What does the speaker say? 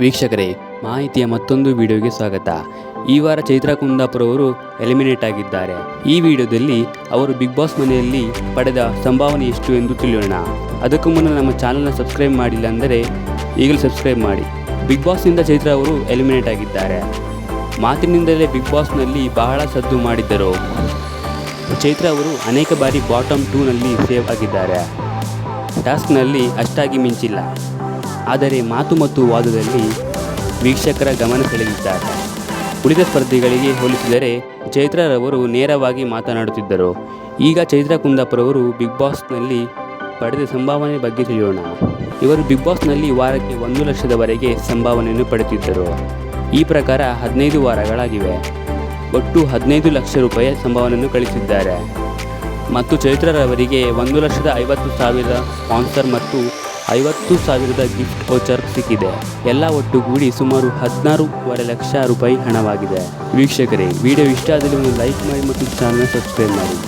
ವೀಕ್ಷಕರೇ, ಮಾಹಿತಿಯ ಮತ್ತೊಂದು ವಿಡಿಯೋಗೆ ಸ್ವಾಗತ. ಈ ವಾರ ಚೈತ್ರಾ ಕುಂದಾಪುರ ಅವರು ಎಲಿಮಿನೇಟ್ ಆಗಿದ್ದಾರೆ. ಈ ವಿಡಿಯೋದಲ್ಲಿ ಅವರು ಬಿಗ್ ಬಾಸ್ ಮನೆಯಲ್ಲಿ ಪಡೆದ ಸಂಭಾವನೆ ಎಷ್ಟು ಎಂದು ತಿಳಿಯೋಣ. ಅದಕ್ಕೂ ಮುನ್ನ ನಮ್ಮ ಚಾನಲ್ನ ಸಬ್ಸ್ಕ್ರೈಬ್ ಮಾಡಿಲ್ಲ ಅಂದರೆ ಈಗಲೂ ಸಬ್ಸ್ಕ್ರೈಬ್ ಮಾಡಿ. ಬಿಗ್ ಬಾಸ್ನಿಂದ ಚೈತ್ರಾ ಅವರು ಎಲಿಮಿನೇಟ್ ಆಗಿದ್ದಾರೆ. ಮಾತಿನಿಂದಲೇ ಬಿಗ್ ಬಾಸ್ನಲ್ಲಿ ಬಹಳ ಸದ್ದು ಮಾಡಿದ್ದರು. ಚೈತ್ರಾ ಅವರು ಅನೇಕ ಬಾರಿ ಬಾಟಮ್ ಟೂನಲ್ಲಿ ಸೇವ್ ಆಗಿದ್ದಾರೆ. ಟಾಸ್ಕ್ನಲ್ಲಿ ಅಷ್ಟಾಗಿ ಮಿಂಚಿಲ್ಲ. ಆದರೆ ಮಾತು ಮತ್ತು ವಾದದಲ್ಲಿ ವೀಕ್ಷಕರ ಗಮನ ಸೆಳೆದಿದ್ದಾರೆ. ಉಳಿದ ಸ್ಪರ್ಧಿಗಳಿಗೆ ಹೋಲಿಸಿದರೆ ಚೈತ್ರರವರು ನೇರವಾಗಿ ಮಾತನಾಡುತ್ತಿದ್ದರು. ಈಗ ಚೈತ್ರ ಕುಂದಾಪುರವರು ಬಿಗ್ ಬಾಸ್ನಲ್ಲಿ ಪಡೆದ ಸಂಭಾವನೆ ಬಗ್ಗೆ ತಿಳಿಯೋಣ. ಇವರು ಬಿಗ್ ಬಾಸ್ನಲ್ಲಿ ವಾರಕ್ಕೆ ಒಂದು ಲಕ್ಷದವರೆಗೆ ಸಂಭಾವನೆಯನ್ನು ಪಡೆದಿದ್ದರು. ಈ ಪ್ರಕಾರ ಹದಿನೈದು ವಾರಗಳಾಗಿವೆ. ಒಟ್ಟು ಹದಿನೈದು ಲಕ್ಷ ರೂಪಾಯಿ ಸಂಭಾವನೆಯನ್ನು ಗಳಿಸಿದ್ದಾರೆ. ಮತ್ತು ಚೈತ್ರರವರಿಗೆ ಒಂದು ಲಕ್ಷದ ಐವತ್ತು ಸಾವಿರ ಸ್ಪಾನ್ಸರ್ ಮತ್ತು ಐವತ್ತು ಸಾವಿರದ ಗಿಫ್ಟ್ ವೋಚರ್ ಸಿಕ್ಕಿದೆ. ಎಲ್ಲ ಒಟ್ಟುಗೂಡಿ ಸುಮಾರು ಹದಿನಾರೂವರೆ ಲಕ್ಷ ರೂಪಾಯಿ ಹಣವಾಗಿದೆ. ವೀಕ್ಷಕರೇ, ವಿಡಿಯೋ ಇಷ್ಟ ಆದರೆ ಒಂದು ಲೈಕ್ ಮಾಡಿ ಮತ್ತು ಚಾನಲ್ನ ಸಬ್ಸ್ಕ್ರೈಬ್ ಮಾಡಿ.